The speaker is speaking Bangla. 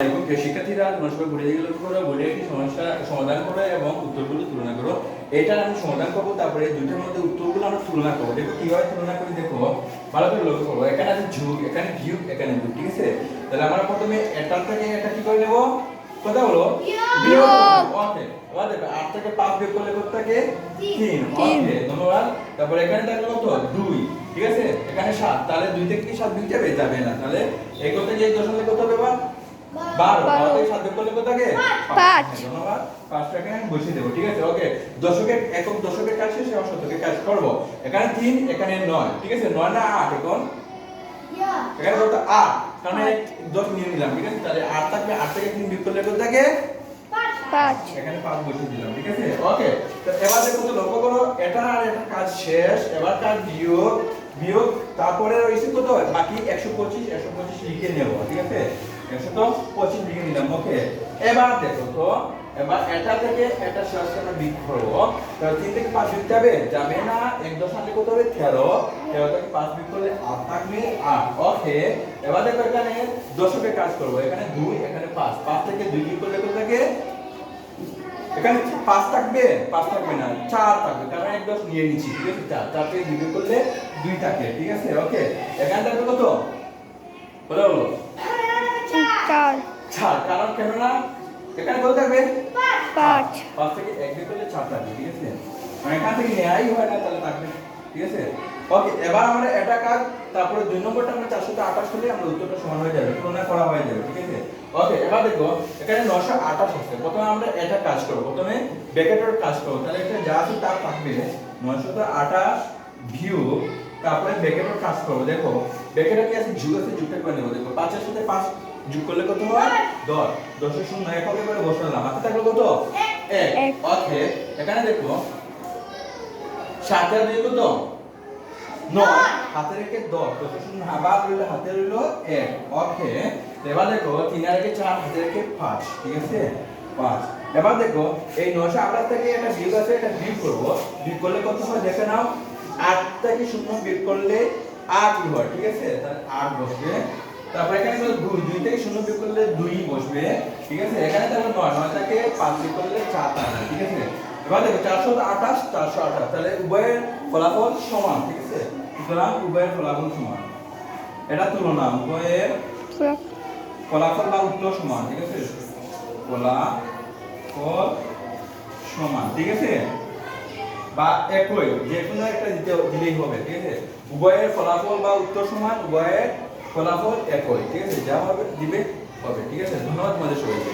এবং শিক্ষার্থীরা তোমরা সবাই করো একটি সমস্যা সমাধান করো এবং উত্তরগুলো তুলনা করো। এটা আমি সমাধান করব তারপরে দুইটার মধ্যে উত্তরগুলো আমরা তুলনা করব। দেখো কীভাবে তুলনা করি দেখো ভালো করে লক্ষ্য করব এখানে আছে ঝুঁক এখানে এখানে ভিউ ঠিক আছে? তাহলে আমরা প্রথমে এটার থেকে এটা কি করে নেব? কথা দেখো আট থেকে পাঁচ বিয়োগ করলে কত থাকে তিন। ওকে ধন্যবাদ। তারপরে এখানে থাকল কত? দুই ঠিক আছে? এখানে সাত তাহলে দুই থেকে সাত? বিয়োগ যাবে যাবে না। তাহলে এই করতে যে দশমিক কত? বারো বারো। বারো থেকে সাত বিয়োগ করলে কত থাকে পাঁচ। ধন্যবাদ। পাঁচটাকে আমি বসিয়ে দেবো ঠিক আছে? ওকে দশকের একক দশকের কাজ শেষে আমার কাজ করব। এখানে তিন এখানে নয় ঠিক আছে? নয় না আট এখন? এখানে কত আট কারণ দশ নিয়ে নিলাম ঠিক আছে? তাহলে আট থাকবে আট থেকে তিন বিয়োগ করলে কত থাকে পাঁচ। এখানে পাঁচ বসিয়ে দিলাম ঠিক আছে? ওকে তো এবার দেখো তো লক্ষ্য করো এটা আর এটা কাজ শেষ এবার কাজ বিয়োগ বিয়োগ, তারপরে রয়েছে কত বাকি একশো পঁচিশ একশো পঁচিশ লিখে নেব, ঠিক আছে? একশো তো পঁচিশ লিখে নিলাম, ওকে। এবার দেখো তো, এবার এটা থেকে এটা শেষ আমরা বিয়োগ করব তাহলে তিন থেকে পাঁচ বিয়োগ যাবে? যাবে না। এক দশমিক কত হবে? তেরো। তেরো থেকে পাঁচ বিয়োগ করলে আট থাকবে আট। ওকে। এবার দেখো এখানে দশকে কাজ করব। এখানে দুই, এখানে পাঁচ। পাঁচ থেকে দুই বিয়োগ করলে কত থাকে? এখানে পাঁচ থাকবে? পাঁচ থাকবে না, চার থাকবে। কারণ এক দশ নিয়ে নিচ্ছি, ঠিক আছে? চার চার থেকে দুই করলে দুই থাকে ঠিক আছে? ওকে এখানে থাকবে কত? বলো। বলো চার। চার কারণ কেন না? এখানে কত থাকবে? পাঁচ। পাঁচ। থেকে এক দুই করলে চার থাকবে ঠিক আছে? মানে এখান থেকে নেয়াই হয় না তাহলে থাকবে ঠিক আছে? ওকে এবার আমরা এটা কাজ তারপরে দুই নম্বরটা আমরা চারশো আঠাশ হলে আমরা উত্তরটা সমান হয়ে যাবে তুলনা করা হয়ে যাবে ঠিক আছে? ওকে এবার দেখো এখানে নশো আঠাশ আছে। প্রথমে আমরা এটা কাজ করব প্রথমে ব্যাকেটের কাজ করব। তাহলে এটা যা আছে তা থাকবে। নশো আঠাশ ভিউ তারপরে ব্যাকেটের কাজ করব দেখো ব্যাকেটে কি আছে? যুগ আছে যুগটা করে নেব দেখো পাঁচের সাথে পাঁচ যোগ করলে কত হয়? দশ। দশের শূন্য এক হবে করে বসালাম হাতে থাকল কত? এক। এক। এখানে দেখো সাতের দুই কত? নয় হাতে রেখে দশ দশের শূন্য আবার রইল হাতে রইল এক। ওকে এবার দেখো তিন আর রেখে চার হাতে রেখে পাঁচ ঠিক আছে? পাঁচ। এবার দেখো এই নশো আঠাশ থেকে একটা বিয়োগ আছে এটা বিয়োগ করব। বিয়োগ করলে কত হয়? দেখে নাও। আট থেকে শূন্য বিয়োগ করলে আট হয় ঠিক আছে? আট বসবে। তারপরে এখানে দুই দুই থেকে শূন্য বিয়োগ করলে দুই বসবে, ঠিক আছে? এখানে তাহলে নয় নয় থেকে পাঁচ বিয়োগ করলে চার থাকবে ঠিক আছে? এবার দেখো, চারশো আঠাশ চারশো আঠাশ, তাহলে উভয়ের ফলাফল সমান, ঠিক আছে? সুতরাং উভয়ের ফলাফল সমান। এটা তুলনা, উভয়ের ফলাফল বা উত্তর সমান, ঠিক আছে? ফলাফল সমান, ঠিক আছে? বা একই, যে কোনো একটা দিতে, দিলেই হবে, ঠিক আছে? উভয়ের ফলাফল বা উত্তর সমান, উভয়ের ফলাফল একই, ঠিক আছে? যা হবে, দিবে, হবে, ঠিক আছে? ধন্যবাদ তোমাদের সবাইকে।